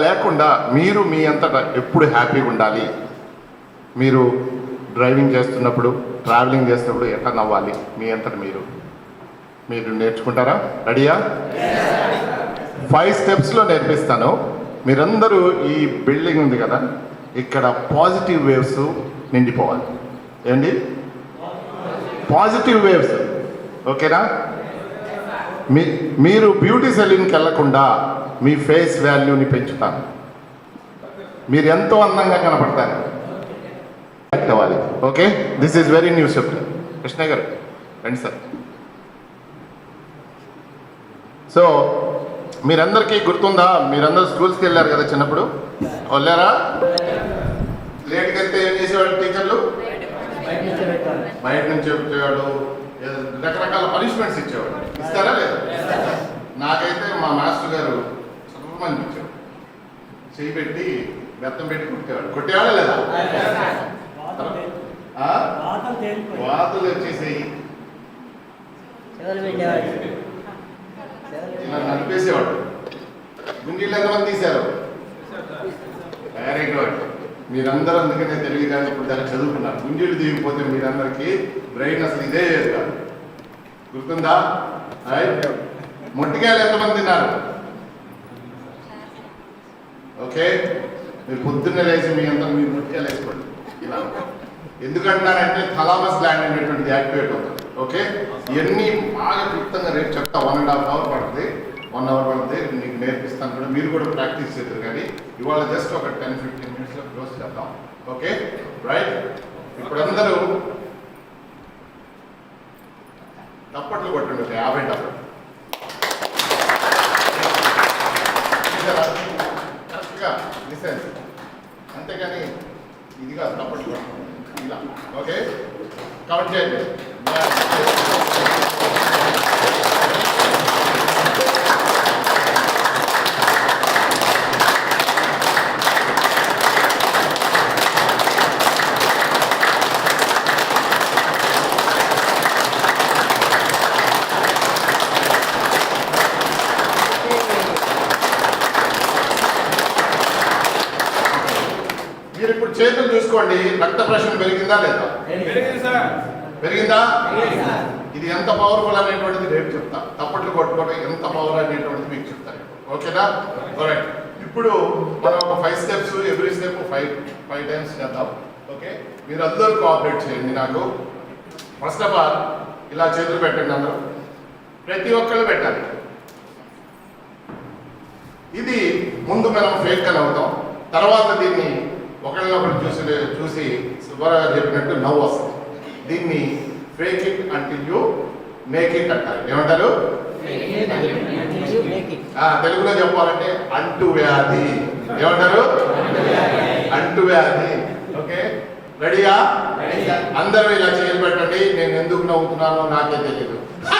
లేకుండా మీరు మీ అంతటా ఎప్పుడు హ్యాపీగా ఉండాలి? మీరు డ్రైవింగ్ చేస్తున్నప్పుడు ట్రావెలింగ్ చేస్తున్నప్పుడు ఎట్లా నవ్వాలి? మీ అంతటా మీరు. మీరు నేర్చుకుంటారా? రెడీయా? ఫైవ్ స్టెప్స్లో నేర్పిస్తాను. మీరందరూ ఈ బిల్డింగ్ ఉంది కదా ఇక్కడ పాజిటివ్ వేవ్స్ నిండిపోవాలి. ఏంటి? Positive waves. ఓకేనా? మీ మీరు బ్యూటీ సెలూన్కి వెళ్ళకుండా మీ ఫేస్ వాల్యూని పెంచుతాను. మీరు ఎంతో అందంగా కనపడతారు. యాక్ట్ అవ్వాలి okay this is very news Krishna గారు రండి సార్. సో మీరందరికీ గుర్తుందా? మీరందరూ స్కూల్స్కి వెళ్ళారు కదా చిన్నప్పుడు? వెళ్ళారా? లేట్కి వెళ్తే ఏం చేసేవాళ్ళు టీచర్లు బయట నుంచి చెప్పేవాడు రకరకాల పనిష్మెంట్స్ ఇచ్చేవాడు ఇస్తారా లేదా? నాకైతే మా మాస్టర్ గారు సుబ్రహ్మణ్యం ఇచ్చాడు చేయి పెట్టి బెత్తం పెట్టి కొట్టేవాడు కొట్టేవాడా లేదా? వాతలు వాతులు వచ్చేసేయి ఇలా నడిపేసేవాడు గుండీలు ఎంతమంది తీశారు? వెరీ మీరందరూ అందుకనే తెలివి కానీ ఇప్పుడు దాన్ని చదువుకున్నారు. గుంజీలు దిగిపోతే మీరందరికీ బ్రెయిన్ అసలు ఇదే చేస్తారు గుర్తుందా? రైట్. మొట్టికాయలు ఎంతమంది తిన్నారు? ఓకే. మీరు పొద్దున్నే లేచి మీ అంతా మీరు మొట్టికాయలు వేసుకోండి. ఇలా. ఎందుకంటున్నారంటే థలామస్ ల్యాండ్ అనేటువంటిది యాక్టివేట్ అవుతుంది. ఓకే. ఇవన్నీ బాగా క్లుప్తంగా రేపు చెప్తా వన్ అండ్ హాఫ్ అవర్ పడుతుంది. వన్ అవర్ పడుతుంది. మీకు నేర్పిస్తాను కూడా. మీరు కూడా ప్రాక్టీస్ చేద్దరు కానీ ఇవాళ జస్ట్ ఒక టెన్ ఫిఫ్టీన్ మినిట్స్లో క్లోజ్ చేద్దాం. ఓకే. రైట్. ఇప్పుడు అందరూ తప్పట్లు కొట్టండి ఒక యాభై డబ్బులు. కరెక్ట్గా లిసెన్స్ అంతేగాని ఇదిగా తప్పట్లు కొట్టండి. ఇలా. ఓకే? కౌంట్ చేయండి మీరు ఇప్పుడు చూసుకోండి రక్త ప్రసరణ పెరిగిందా లేదా? పెరిగిందా ఇది ఎంత పవర్ఫుల్ అనేటువంటిది రేపు చెప్తా. తప్పట్లు కొట్టుకోవడం ఎంత పవర్ అనేటువంటిది మీకు చెప్తాను ఓకేనా? రైట్ ఇప్పుడు మనం ఒక five steps every step five five times చేద్దాం. ఓకే మీరు అందరూ కోఆపరేట్ చేయండి నాకు. ఫస్ట్ ఆఫ్ ఆల్ ఇలా చేతులు పెట్టండి అందరూ. ప్రతి ఒక్కళ్ళు పెట్టాలి. ఇది ముందు మనం ఫేక్ అని అవుతాం తర్వాత దీన్ని ఒకళ్ళనొకరు చూసి చూసి సుబ్బారావు చెప్పినట్టు నవ్వు వస్తుంది. దీన్ని fake it until you make it అంటారు. ఏమంటారు? తెలుగులో చెప్పాలంటే అంటు వ్యాధి. ఏమంటారు? అంటు వ్యాధి. ఓకే? రెడీయా? అందరూ ఇలా చేయలు పెట్టండి. నేను ఎందుకు నవ్వుతున్నానో నాకే తెలియదు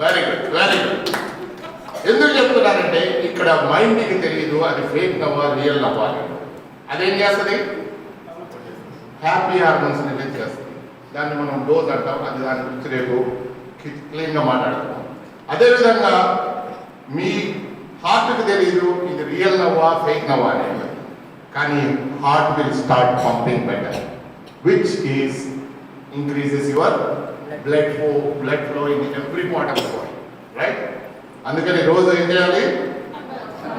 వెరీ గుడ్ వెరీ గుడ్ ఎందుకు చెప్తున్నానంటే ఇక్కడ మైండ్కి తెలియదు అది ఫేక్ నవ్వా రియల్ నవ్వా అని. అదేం చేస్తుంది హ్యాపీ హార్మోన్స్ రిలీజ్ చేస్తుంది దాన్ని మనం డోస్ అంటాం అది దాని గురించి రేపు క్లీన్గా మాట్లాడుతున్నాం అదేవిధంగా మీ హార్ట్కి తెలియదు ఇది రియల్ నవ్వా ఫేక్ నవ్వా అనేది కానీ heart will start pumping better which is increases your blood flow blood flow in every part of body right? అందుకని రోజు ఏం చేయాలి?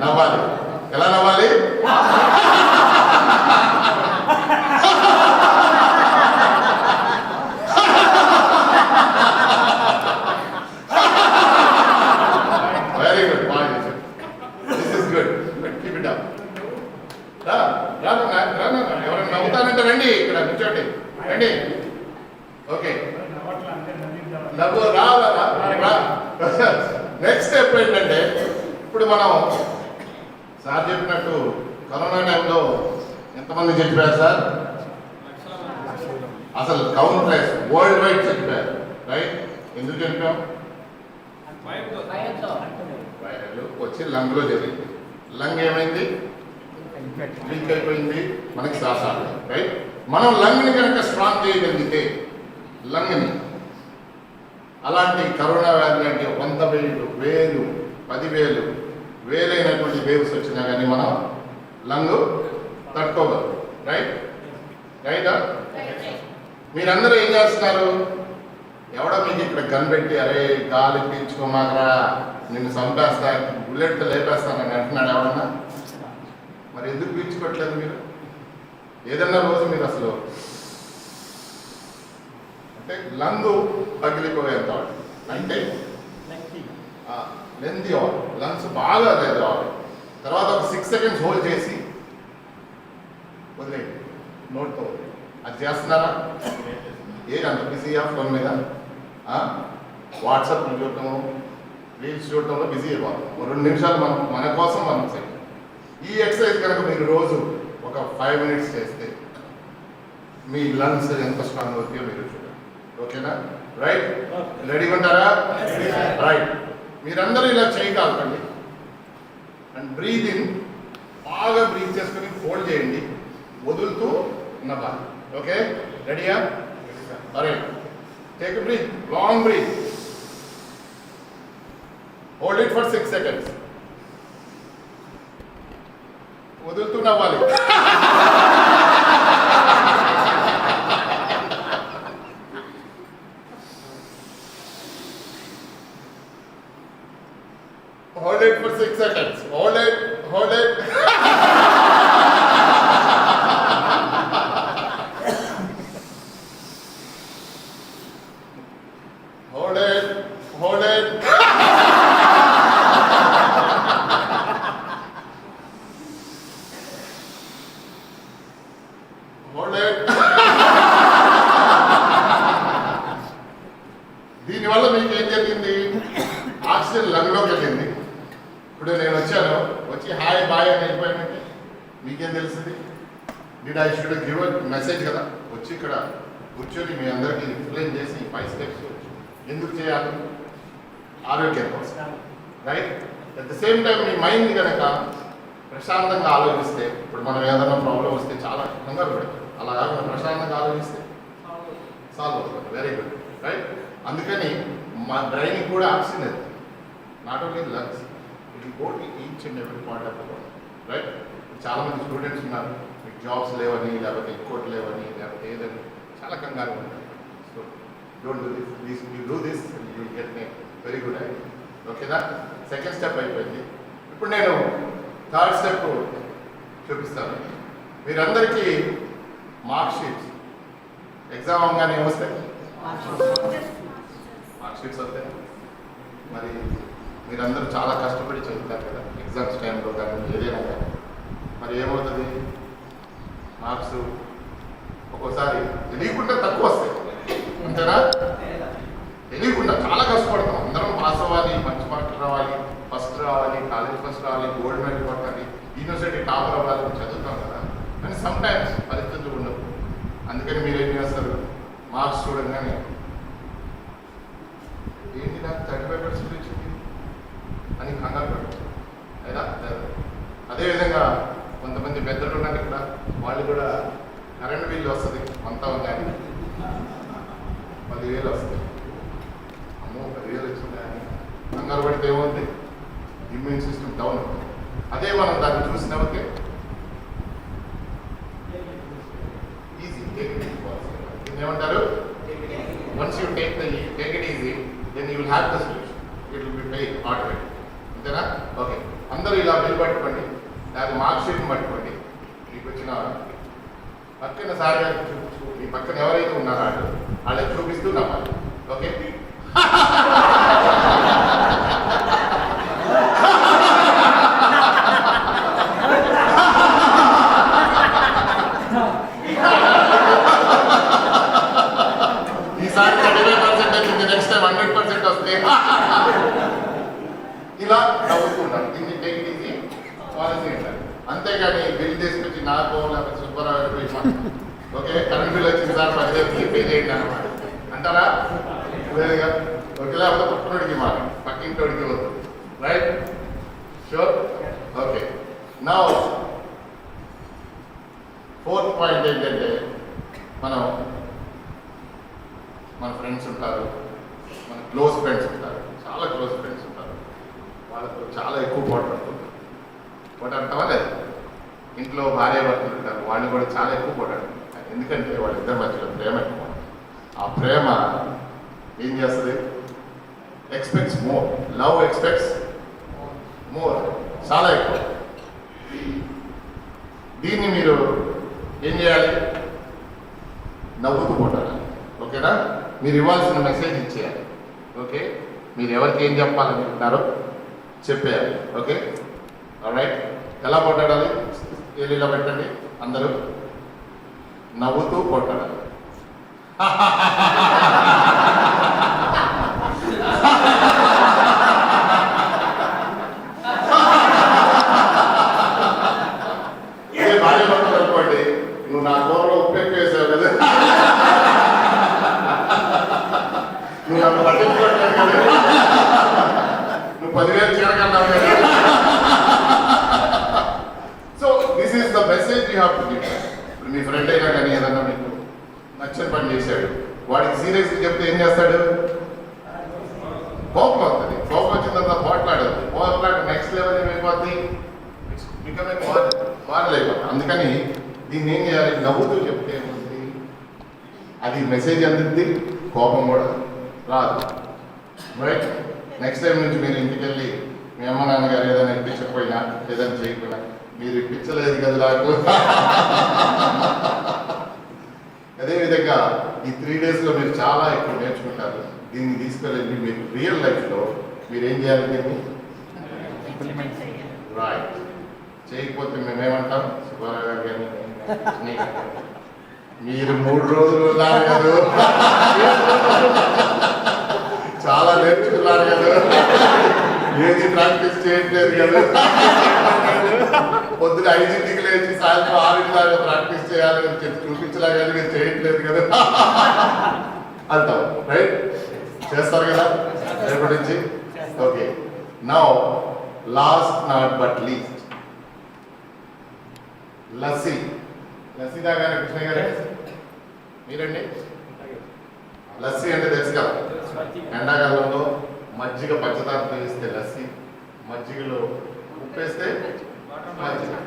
నవ్వాలి. ఎలా నవ్వాలి very good point this is good keep it up రా రా రా రా రా. ఎవరైనా నవ్వుతానంటే రండి ఇక్కడ కూర్చోండి రండి ఓకే నవ్వు రా రా, రా నెక్స్ట్ స్టెప్ ఏంటంటే ఇప్పుడు మనం సార్ చెప్పినట్టు కరోనా టైంలో ఎంతమంది చెప్పారు సార్ అసలు కౌంట్ లెస్ వరల్డ్ వైడ్ చెప్పారు రైట్ ఎందుకు చెప్పాం భయంతో వైరల్ వచ్చి లంగ్లో జరిగింది. లంగ్ ఏమైంది? లీక్ అయిపోయింది. మనకి శ్వాస రైట్ మనం లంగ్ని కనుక స్ట్రాంగ్ చేయగలిగితే లంగ్ని అలాంటి కరోనా వ్యాధి లాంటి వంద వేలు వేలు పదివేలు వేలైనటువంటి వేవ్స్ వచ్చినా కానీ మనం లంగ్ తట్టుకోగలం రైట్ రైటా మీరందరూ ఏం చేస్తున్నారు? ఎవడో మీకు ఇక్కడ గన్ పెట్టి అరే గాలి పీల్చుకోమాకరా నిన్ను చంపేస్తా బుల్లెట్ లేపేస్తానని అంటున్నాడు ఎవడన్నా మరి ఎందుకు పీల్చుకోవట్లేదు మీరు? ఏదన్నా రోజు మీరు అసలు అంటే లంగు పగిలిపోయేంత అంటే లెంది అవ్వాలి లంగ్స్ బాగా లేదు తర్వాత ఒక సిక్స్ సెకండ్స్ హోల్డ్ చేసి వదిలేయండి. నోట్తో. అది చేస్తున్నారా? ఏది అంత బిజీయా ఫోన్ మీద? వాట్సాప్ చూడటము? రీల్స్ చూడటంలో బిజీ అయిపోతాం. రెండు నిమిషాలు మనం మన కోసం మనం చేయాలి ఈ ఎక్సర్సైజ్ కనుక మీరు రోజు ఒక ఫైవ్ మినిట్స్ చేస్తే మీ లంగ్స్ ఎంత స్ట్రాంగ్ అవుతాయో మీరు చూడండి. ఓకేనా? రైట్ రెడీగా ఉంటారా? రైట్ మీరందరూ ఇలా చేయగలకండి అండ్ బ్రీద్ ఇన్ బాగా బ్రీత్ చేసుకొని ఫోల్డ్ చేయండి. వదులుతూ నవ్వాలి. ఓకే రెడీయా అరే take breath long breath Hold it for six seconds వదులుతూ నవ్వాలి Hold it for six seconds. Hold it, hold it. లంగ్లోకి వెళ్ళింది. ఇప్పుడు నేను వచ్చాను. వచ్చి హాయ్ బాయ్ అని వెళ్ళిపోయానంటే మీకేం తెలిసింది did I should give message కదా. వచ్చి ఇక్కడ కూర్చొని మీ అందరికీ ఎక్స్ప్లెయిన్ చేసి ఫైవ్ స్టెప్స్ ఎందుకు చేయాలి? ఆరోగ్యం. Right at the same time me mind కనుక ప్రశాంతంగా ఆలోచిస్తే ఇప్పుడు మనం ఏదైనా ప్రాబ్లం వస్తే చాలా కంగారు పెడతాం అలా కాకుండా ప్రశాంతంగా ఆలోచిస్తే సాల్వ్ అవుతుంది. వెరీ గుడ్ రైట్ అందుకని మా బ్రెయిన్ కూడా oxygen not only lungs it go to each and every point of the right చాలా మంది స్టూడెంట్స్ ఉన్నారు మీకు జాబ్స్ లేవని లేకపోతే ఇంకోటి లేవని లేకపోతే ఏదని చాలా కంగారు ఉంటారు so don't do this this you do this you get may very good I ఓకేనా సెకండ్ స్టెప్ అయిపోయింది. ఇప్పుడు నేను థర్డ్ స్టెప్ చూపిస్తాను. మీరందరికీ మార్క్ షీట్స్ ఎగ్జామ్ అవగానే వస్తాయి. మార్క్ షీట్స్ వస్తాయి. మరి మీరందరూ చాలా కష్టపడి చదువుతారు కదా ఎగ్జామ్స్ టైంలో కానీ ఏదైనా కానీ. మరి ఏమవుతుంది? మార్క్స్ ఒక్కోసారి తెలియకుండా తక్కువ వస్తాయి. అంతేనా? తెలియకుండా చాలా కష్టపడతాం. అందరం పాస్ అవ్వాలి మంచి మార్కులు రావాలి ఫస్ట్ రావాలి కాలేజ్ ఫస్ట్ రావాలి గోల్డ్ మెడల్ కొట్టాలి యూనివర్సిటీ టాపర్ అవ్వాలి చదువుతాం కదా. కానీ సమ్ టైమ్స్ పరిస్థితులు ఉండవు. అందుకని మీరు ఏం చేస్తారు? మార్క్స్ చూడంగానే ఏంటి నాకు థర్టీ ఫైవ్ పర్సెంట్ వచ్చింది అని కంగారు అయినా అదేవిధంగా కొంతమంది పెద్దలు ఉన్నారు ఇక్కడ. వాళ్ళు కూడా కరెంట్ బిల్ వస్తుంది అంతా కానీ పదివేలు వస్తుంది. అమ్మో పదివేలు వచ్చిందా అని కంగారు పడితే ఏమవుతుంది ఇమ్యూన్ సిస్టమ్ డౌన్ అవుతుంది. అదే మనం దాన్ని చూసినప్పుడే ఈజీ టేక్ ఇట్ ఏమంటారు once you take the take it easy then you will have the solution it will be pay automatic అంతేనా? ఓకే. అందరూ ఇలా బిల్ పట్టుకోండి దాని మార్క్ షీట్ని పట్టుకోండి. మీకు వచ్చిన పక్కన సార్ గారు చూపించు మీ పక్కన ఎవరైతే ఉన్నారో వాళ్ళు వాళ్ళకి చూపిస్తూ నమ్మాలి ఓకే ఈసారి థర్టీ ఫైవ్ పర్సెంట్ వచ్చింది నెక్స్ట్ టైం హండ్రెడ్ పర్సెంట్ వస్తే ఇలా నవ్వుకుంటాం దీన్ని టేక్ ఈజీ పాలసీ అంటారు అంతేగాని బిల్ తీసుకొచ్చి నాకు లేకపోతే సుబ్బారావు గారికి పోయి మా- ఓకే కరెంట్ బిల్ వచ్చింది సార్ పదివేలు పే చేయండి అన్నమాట అంటారా లేదుగా ఓకే లేకపోతే పక్కనడికి మాట పక్కన పక్కింటోడికి వద్దు రైట్ షూర్ ఓకే నా ఫోర్త్ పాయింట్ ఏంటంటే మనం మన ఫ్రెండ్స్ ఉంటారు మన క్లోజ్ ఫ్రెండ్స్ ఉంటారు చాలా క్లోజ్ ఫ్రెండ్స్ ఉంటారు. వాళ్ళతో చాలా ఎక్కువ పోటాడుతుంటారు పోటాడతావా లేదు ఇంట్లో భార్య భర్తలు ఉంటారు వాళ్ళు కూడా చాలా ఎక్కువ పోటాడుతుంటారు ఎందుకంటే వాళ్ళిద్దరి మధ్యలో ప్రేమ ఎక్కువ ఆ ప్రేమ ఏం చేస్తుంది? Expects more love expects more చాలా ఎక్కువ. దీన్ని మీరు ఏం చేయాలి? నవ్వుతూ పోటాలి ఓకేనా? మీరు ఇవ్వాల్సిన మెసేజ్ ఇచ్చేయాలి. ఓకే? మీరు ఎవరికి ఏం చెప్పాలనుకుంటున్నారో చెప్పేయాలి. ఓకే? రైట్ ఎలా పోటాడాలి ఏలీలో పెట్టండి? అందరూ నవ్వుతూ పోటాడాలి ఏ భార్య భర్తలు అనుకోండి నువ్వు నా కూరలో ఉప్పు ఎక్కువ వేసావు కదా నువ్వు నన్ను పట్టించుకోవట్లేదు కదా నువ్వు పదివేలు చీరకన్నావు కదా so this is the message you have to give ఇప్పుడు మీ ఫ్రెండ్ అయినా కానీ ఏదన్నా మీకు నచ్చిన పని చేశాడు. వాడికి సీరియస్గా చెప్తే ఏం చేస్తాడు? కోపం వస్తుంది. కోపం వచ్చిన తర్వాత పోట్లాడదు పోట్లాడు నెక్స్ట్ లెవెల్ ఏమైపోద్ది బికమే మారలేదు అందుకని దీన్ని ఏం చేయాలి? నవ్వుతూ చెప్తే ఏముంది? అది మెసేజ్ అందింది కోపం కూడా రాదు. రైట్ నెక్స్ట్ టైం నుంచి మీరు ఇంటికి వెళ్ళి మీ అమ్మ నాన్నగారు ఏదైనా ఇప్పించకపోయినా ఏదైనా చేయకపోయినా మీరు ఇప్పించలేదు కదా నాకు. అదేవిధంగా ఈ త్రీ డేస్లో మీరు చాలా ఎక్కువ నేర్చుకుంటారు. దీన్ని తీసుకెళ్ళి మీరు రియల్ లైఫ్లో మీరు ఏం చేయాలి దీన్ని? రైట్ చేయకపోతే మేమేమంటాం? సుబ్బారావు గారు కానీ. మీరు మూడు రోజులు ఉన్నారు కదా. చాలా నేర్చుకున్నారు కదా. ఏది ప్రాక్టీస్ చేయట్లేదు కదా. పొద్దున ఐదింటికి లేచి సాయంత్రం ఆరింటిలాగా ప్రాక్టీస్ చేయాలని చెప్పి చూపించలా కానీ మీరు చేయట్లేదు కదా. అంటాం రైట్? చేస్తారు కదా? రేపటి నుంచి? Okay. Now last not but least lassi. Lassi దాకా కృష్ణ గారు. మీరండి? లస్సీ అంటే తెలుసు కదా. ఎండాకాలంలో మజ్జిగ పంచదారతో వేస్తే లస్సీ మజ్జిగలో ఉప్పేస్తే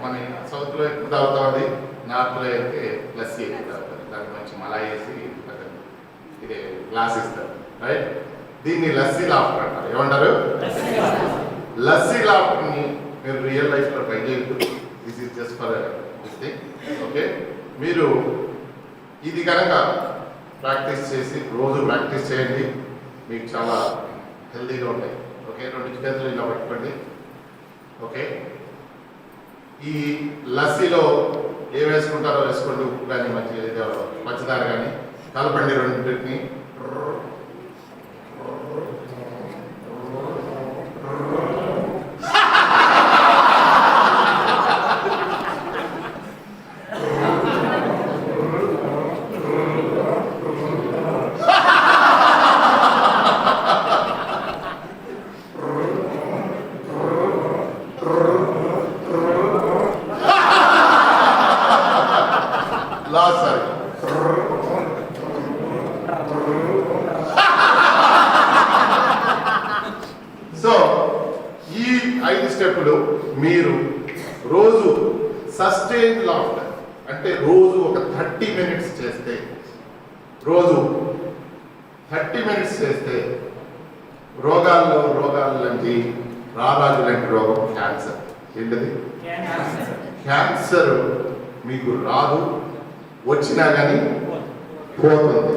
మన సౌత్లో ఎక్కువ తాగుతాం అది నార్త్లో అయితే లస్సీ ఎక్కువ తాగుతారు. దానికి మంచి మలాయి వేసి ఇది గ్లాస్ ఇస్తారు. రైట్? దీన్ని లస్సీ లాఫ్టర్ అంటారు. ఏమంటారు? లస్సీ లాఫ్టర్ని మీరు రియల్ లైఫ్లో ట్రై చేయొద్దు. This is just for this thing okay మీరు ఇది కనుక ప్రాక్టీస్ చేసి రోజు ప్రాక్టీస్ చేయండి. మీకు చాలా హెల్తీగా ఉంటాయి. ఓకే? రెండు చేతులు ఇలా పట్టుకోండి. ఓకే? ఈ లస్సీలో ఏం వేసుకుంటారో వేసుకోండి. ఉప్పు కానీ మంచి ఏదో పంచదార కానీ కలపండి రెండింటిని లాస్ట్ సారి సో ఈ ఐదు మీరు రోజు సస్టైన్ లాఫ్టర్ అంటే రోజు ఒక థర్టీ మినిట్స్ చేస్తే రోజు థర్టీ మినిట్స్ చేస్తే రోగాల్లో రోగాల లాంటి రారాజు లాంటి రోగం క్యాన్సర్ ఏంటది? క్యాన్సర్ మీకు రాదు వచ్చినా కానీ పోతుంది.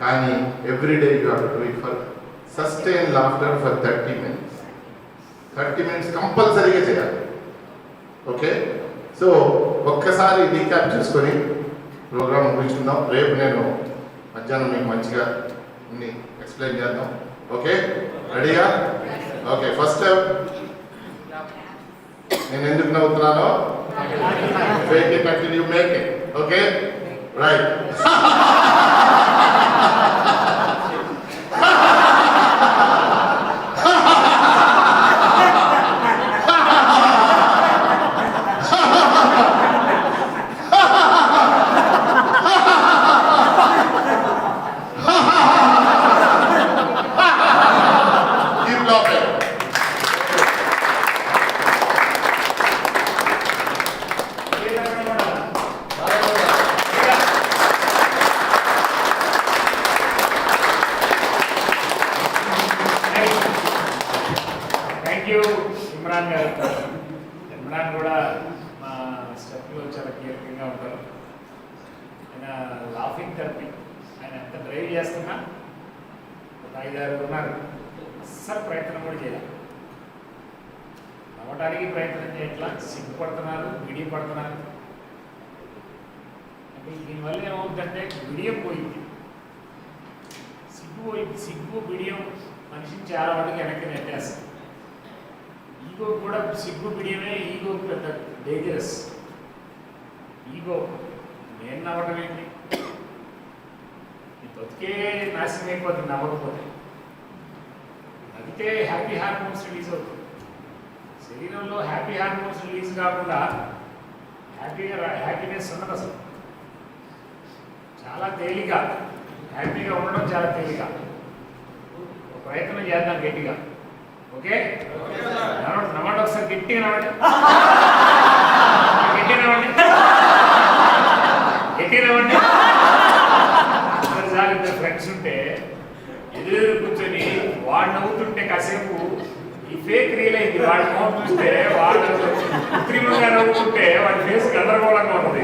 కానీ everyday you have to it for sustain laughter for thirty minutes thirty minutes కంపల్సరీగా చేయాలి. ఓకే సో ఒక్కసారి రీక్యాప్ చేసుకొని ప్రోగ్రామ్ ముగించుకుందాం. రేపు నేను మధ్యాహ్నం మీకు మంచిగా అన్ని ఎక్స్ప్లెయిన్ చేద్దాం. ఓకే రెడీగా ఓకే ఫస్ట్ నేను ఎందుకు నవ్వుతున్నానో? Fake it continue make it okay right thank you Imran గారు ఇమ్రాన్ కూడా మా స్టెప్లో చాలా కీలకంగా ఉంటారు ఆయన లాఫింగ్ థెరపీ ఆయన ఎంత డ్రైవ్ చేస్తున్నా ఒక ఐదారు ఉన్నారు. అస్సలు ప్రయత్నం కూడా చేయాలి. నవ్వటానికి ప్రయత్నం చేయట్లా సిగ్గుపడుతున్నారు విడియ పడుతున్నారు అంటే దీనివల్ల ఏమవుతుందంటే విడియం పోయింది. సిగ్గు పోయింది. సిగ్గు విడియం మనిషిని చాలా వరకు వెనక్కి నెట్టేస్తుంది. ఈగో కూడా సిగ్గు బిడియమే ఈగో పెద్ద డేంజరస్ ఈగో నేను నవ్వడం ఏంటి? ఈ బతికే నాశనం అయిపోతుంది నవ్వకపోతే. నవ్వితే హ్యాపీ హార్మోన్స్ రిలీజ్ అవుతుంది. శరీరంలో హ్యాపీ హార్మోన్స్ రిలీజ్ కాకుండా హ్యాపీగా హ్యాపీనెస్ ఉండదు అసలు. చాలా తేలిక. హ్యాపీగా ఉండడం చాలా తేలిక. ప్రయత్నం చేద్దాం గట్టిగా. ఓకే? నవ్వండి నవ్వండి ఒకసారి గట్టిగా నవ్వండి. గట్టిగా నవ్వండి. గట్టిగా నవ్వండి. ఫ్రెండ్స్ ఉంటే ఎదురు కూర్చొని వాడు నవ్వుతుంటే కాసేపు ఈ ఫేక్ రియల్ అయింది. వాడి మొహం చూస్తే వాడు కృత్రిమంగా నవ్వుతుంటే వాడి ఫేస్ గందరగోళంగా ఉంటుంది.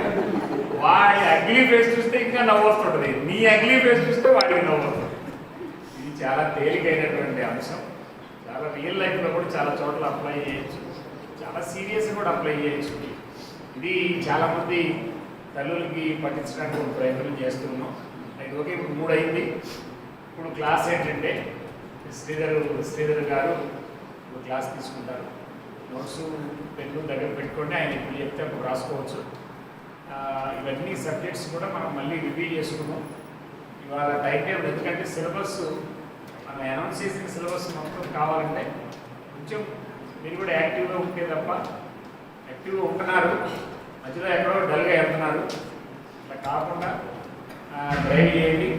వాడి అగ్లీ ఫేస్ చూస్తే ఇంకా నవ్వు వస్తుంటుంది. నీ అగ్లీ ఫేస్ చూస్తే వాడికి నవ్వు వస్తుంది. ఇది చాలా తేలికైనటువంటి అంశం. చాలా రియల్ లైఫ్లో కూడా చాలా చోట్ల అప్లై చేయొచ్చు. చాలా సీరియస్ కూడా అప్లై చేయొచ్చు. ఇది చాలామంది తల్లులకి పట్టించడానికి ప్రయత్నం చేస్తున్నాం. ఓకే ఇప్పుడు మూడు అయింది. ఇప్పుడు క్లాస్ ఏంటంటే శ్రీధర్ శ్రీధర్ గారు క్లాస్ తీసుకుంటారు. నోట్స్ పెన్ను దగ్గర పెట్టుకోండి ఆయన ఇప్పుడు చెప్తే అప్పుడు రాసుకోవచ్చు. ఇవన్నీ సబ్జెక్ట్స్ కూడా మనం మళ్ళీ రివ్యూ చేసుకున్నాం ఇవాళ టైం టేబుల్ ఎందుకంటే సిలబస్ మనం అనౌన్స్ చేసిన సిలబస్ మొత్తం కావాలంటే కొంచెం మీరు కూడా యాక్టివ్గా ఉంటే తప్ప యాక్టివ్గా ఉంటున్నారు. మధ్యలో ఎక్కడో డల్గా వెళ్తున్నారు. అట్లా కాకుండా డ్రైవ్ చేయండి.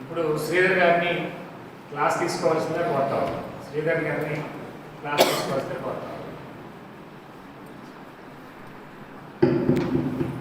ఇప్పుడు శ్రీధర్ గారిని క్లాస్ తీసుకోవాల్సిందే కోరుతాం. శ్రీధర్ గారిని క్లాస్ తీసుకోవాల్సిందే కోరుతాం.